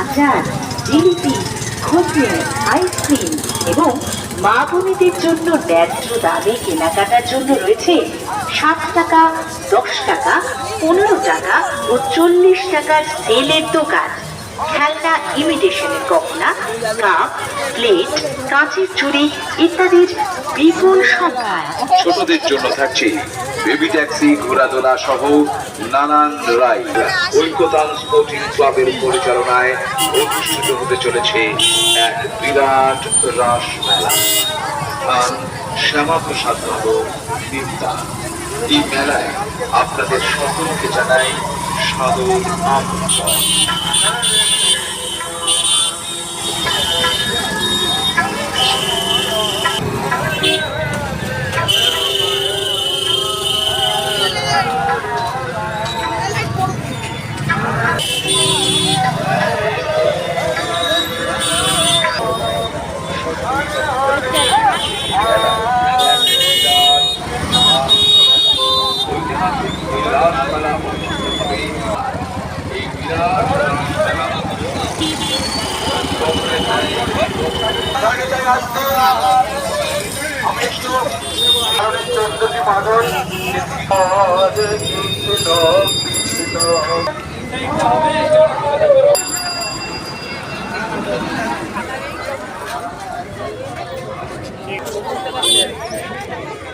আচার জিলিপি খোঁজে আইসক্রিম এবং মা বোনেদের জন্য ন্যায্য দামে কেনাকাটার জন্য রয়েছে সাত টাকা, দশ টাকা, পনেরো টাকা ও চল্লিশ টাকার সেলের দোকান। খেলনা ইমিটেশনের গহনা কাপ প্লেট কাঁচের চুড়ি ইত্যাদির বিপুল সম্ভার ছোটদের জন্য থাকছে বেবি ট্যাক্সি ঘোরাদোলা সহ নানান রাইড ঐক্যতান স্পোর্টিং ক্লাবের পরিচালনায় অনুষ্ঠিত হতে চলেছে এক বিরাট রাস মেলা। স্থান শ্যামাপ্রসাদ নগর এই মেলায় আপনাদের সকলকে জানাই সাদর আমন্ত্রণ। ঐতিহাসিক এই রাসমেলা অনুষ্ঠিত হবে এই বিরাট রাসমেলা আমাকে হারায় গেলেন দে ভাই এবার দাও আমাকে সোনা আর বাবা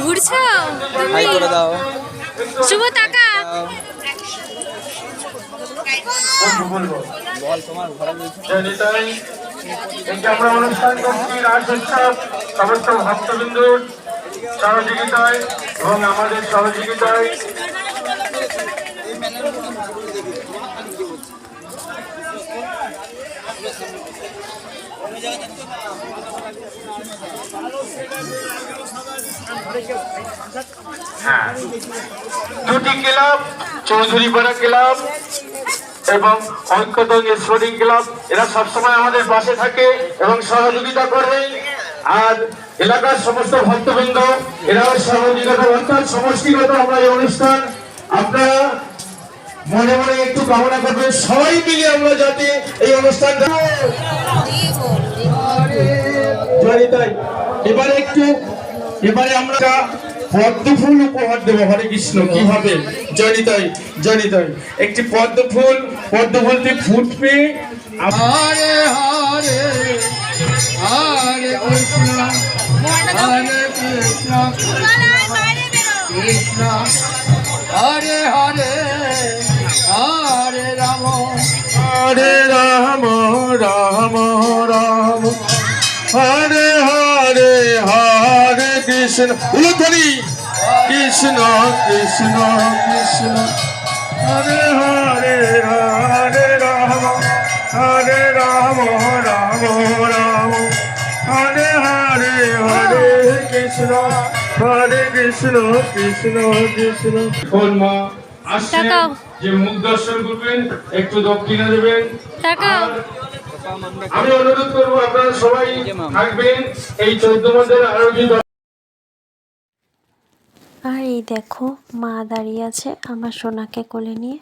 ঘুরছো হাই করে দাও শুভ টাকা। বল তোমার ঘরে এই আমরা অনুষ্ঠান করছি রাজ উৎসব সমস্ত ভক্তবিন্দুর সহযোগিতায় এবং আমাদের সহযোগিতায় হ্যাঁ। দুটি ক্লাব চৌধুরীপাড়া ক্লাব এবং ঐক্যতঙ্গ স্পোর্টিং ক্লাব, এরা সবসময় আমাদের পাশে থাকে এবং সহযোগিতা করবে আর এলাকার সমস্ত ভক্তবৃন্দ এরাও সহযোগিতা অর্থাৎ সমষ্টিগত আমরা এই অনুষ্ঠান আপনারা মনে মনে একটু কামনা করবেন। সবাই মিলে আমরা যাতে এই অনুষ্ঠানটা এবারে একটু এবারে আমরা পদ্ম ফুল উপহার দেবো হরে কৃষ্ণ কি হবে? জয়িতাই জয়িতাই একটি পদ্ম ফুল পদ্ম ফুলটি ফুটবে হরে হরে হরে কৃষ্ণ হরে কৃষ্ণ কৃষ্ণ হরে হরে হরে রাম। হরে রাম রাম রাম। হরে কৃষ্ণ উলুধ্বনি। কৃষ্ণ কৃষ্ণ কৃষ্ণ। হরে হরে হরে রাম হরে রাম রাম রাম। হরে হরে হরে কৃষ্ণ হরে কৃষ্ণ কৃষ্ণ কৃষ্ণ। কোন মা আসছেন। যে মুখ দর্শন করবেন একটু দক্ষিণা দেবেন। আর আমি অনুরোধ করব আপনারা সবাই থাকবেন। এই চোদ্দ মাসের আয়োজিত আর এই দেখো, মা দাঁড়িয়ে আছে আমার সোনাকে কোলে নিয়ে।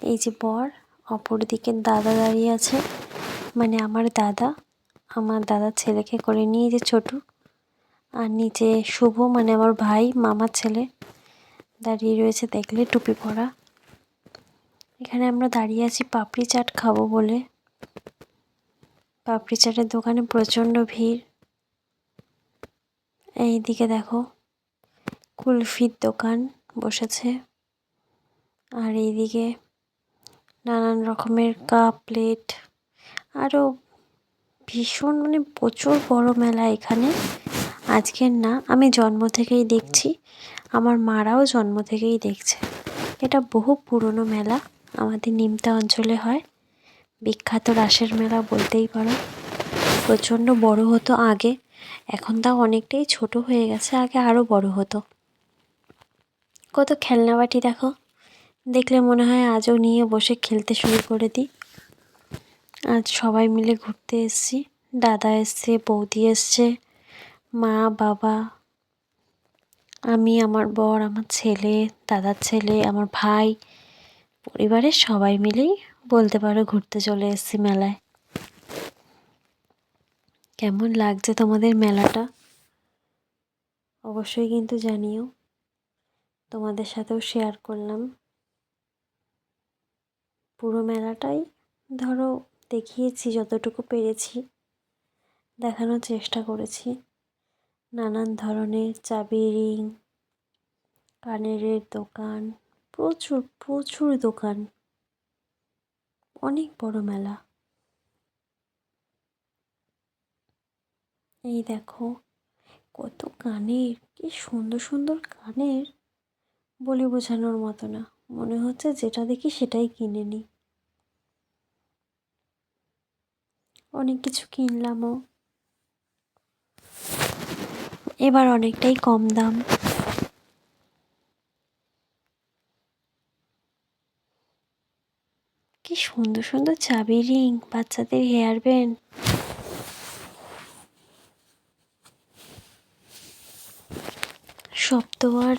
এই যে বর, অপর দিকে দাদা দাঁড়িয়ে আছে। মানে আমার দাদা আমার দাদা ছেলেকে করে নিয়ে যে ছোটু। আর নিচে শুভ মানে আমার ভাই, মামার ছেলে দাঁড়িয়ে রয়েছে দেখলে, টুপি পরা। এখানে আমরা দাঁড়িয়ে আছি পাপড়ি চাট খাব বলে। পাপড়ি চাটের দোকানে প্রচণ্ড ভিড়। এইদিকে দেখো কুলফির দোকান বসেছে। আর এইদিকে নানান রকমের কাপ, প্লেট আরও ভীষণ মানে প্রচুর বড় মেলা এখানে। আজকের না, আমি জন্ম থেকেই দেখছি। আমার মারাও জন্ম থেকেই দেখছে। এটা বহু পুরনো মেলা, আমাদের নিমতা অঞ্চলে হয়। বিখ্যাত রাসের মেলা বলতেই পারো। প্রচণ্ড বড় হতো আগে, এখন তাও অনেকটাই ছোট হয়ে গেছে, আগে আরও বড় হতো। কত খেলনা বাটি দেখো। দেখলে মনে হয় আজও নিয়ে বসে খেলতে শুরু করে দিই। আজ সবাই মিলে ঘুরতে এসেছি। দাদা এসছে, বৌদি এসছে, মা, বাবা, আমি, আমার বর, আমার ছেলে, দাদার ছেলে, আমার ভাই, পরিবারের সবাই মিলেই বলতে পারো ঘুরতে চলে এসেছি মেলায়। কেমন লাগছে তোমাদের মেলাটা? অবশ্যই কিন্তু জানিও। তোমাদের সাথেও শেয়ার করলাম। পুরো মেলাটাই ধরো দেখিয়েছি, যতটুকু পেরেছি, দেখানোর চেষ্টা করেছি। নানান ধরনের চাবি রিং কানের দোকান, প্রচুর প্রচুর দোকান। অনেক বড় মেলা। এই দেখো, কত কানের, কি সুন্দর সুন্দর কানের। বলে বোঝানোর মতো না। মনে হচ্ছে যেটা দেখি সেটাই কিনে নিই অনেক কিছু কিনলামও। এবার অনেকটাই কম দাম। কি সুন্দর সুন্দর চাবি, রিং, বাচ্চাদের হেয়ার ব্যান্ড। সব তো আর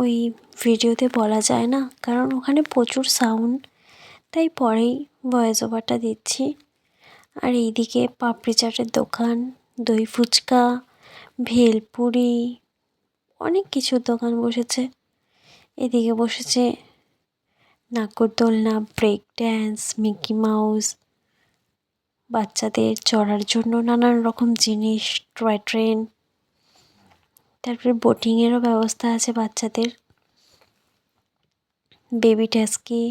ওই ভিডিওতে বলা যায় না, কারণ ওখানে প্রচুর সাউন্ড তাই পরেই ভয়েস ওভারটা দিচ্ছি। আর এইদিকে পাপড়ি চাটের দোকান, দই ফুচকা, ভেলপুরি, অনেক কিছুর দোকান বসেছে। এদিকে বসেছে নাগরদোলনা ব্রেক ড্যান্স মিকি মাউস বাচ্চাদের চড়ার জন্য নানান রকম জিনিস টয় ট্রেন তারপরে বোটিংয়েরও ব্যবস্থা আছে বাচ্চাদের। বেবি ট্যাস্কি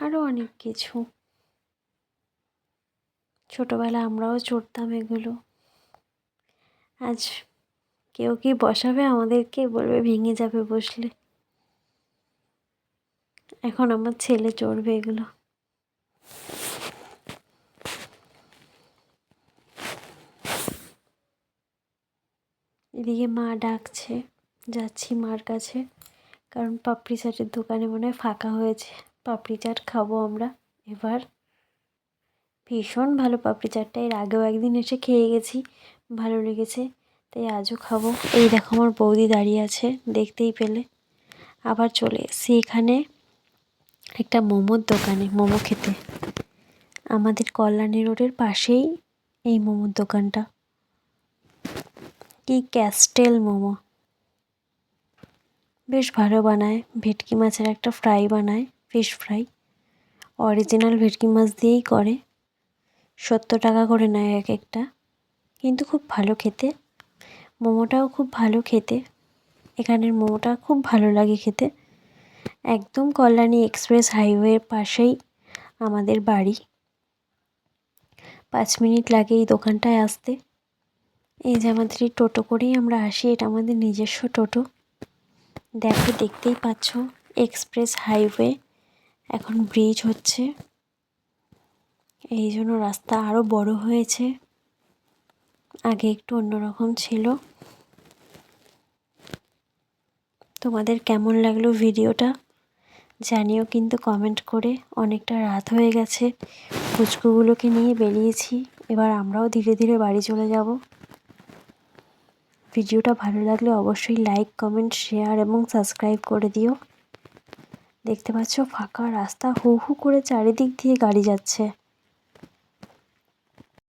আরও অনেক কিছু। ছোটোবেলা আমরাও চড়তাম এগুলো। আজ কেউ কি বসাবে আমাদেরকে? বলবে ভেঙে যাবে বসলে। এখন আমার ছেলে চড়বে এগুলো। এদিকে মা ডাকছে, যাচ্ছি মার কাছে। কারণ পাপড়ি চাটের দোকানে মনে হয় ফাঁকা হয়েছে। পাপড়ি চাট খাব আমরা এবার। ভীষণ ভালো পাপড়ি চাটটা। এর আগেও একদিন এসে খেয়ে গেছি, ভালো লেগেছে। তাই আজও খাব। এই দেখো আমার বৌদি দাঁড়িয়ে আছে দেখতেই পেলে। আবার চলে এসেছি এখানে একটা মোমোর দোকানে, মোমো খেতে। আমাদের কল্যাণী রোডের পাশেই এই মোমোর দোকানটা। কি ক্যাস্টেল মোমো। বেশ ভালো বানায়। ভেটকি মাছের একটা ফ্রাই বানায় ফিশ ফ্রাই অরিজিনাল ভেটকি মাছ দিয়েই করে। সত্তর টাকা করে নেয় এক একটা। কিন্তু খুব ভালো খেতে। মোমোটাও খুব ভালো খেতে। এখানের মোমোটা খুব ভালো লাগে খেতে। একদম কল্যাণী এক্সপ্রেস হাইওয়ের পাশেই আমাদের বাড়ি। পাঁচ মিনিট লাগে এই দোকানটায় আসতে। এই যে আমাদের এই টোটো করেই আমরা আসি, এটা আমাদের নিজস্ব টোটো। দেখো, দেখতেই পাচ্ছ, এক্সপ্রেস হাইওয়ে, এখন ব্রিজ হচ্ছে। এই জন্য রাস্তা আরও বড় হয়েছে। আগে একটু অন্যরকম ছিল। তোমাদের কেমন লাগল ভিডিওটা? জানিও কিন্তু কমেন্ট করে। অনেকটা রাত হয়ে গেছে। ফুচকুগুলোকে নিয়ে বেরিয়েছি। এবার আমরাও ধীরে ধীরে বাড়ি চলে যাব। ভিডিওটা ভালো লাগলে অবশ্যই লাইক কমেন্ট শেয়ার এবং সাবস্ক্রাইব করে দিও। দেখতে পাচ্ছ ফাঁকা রাস্তা, হু হু করে চারিদিক দিয়ে গাড়ি যাচ্ছে।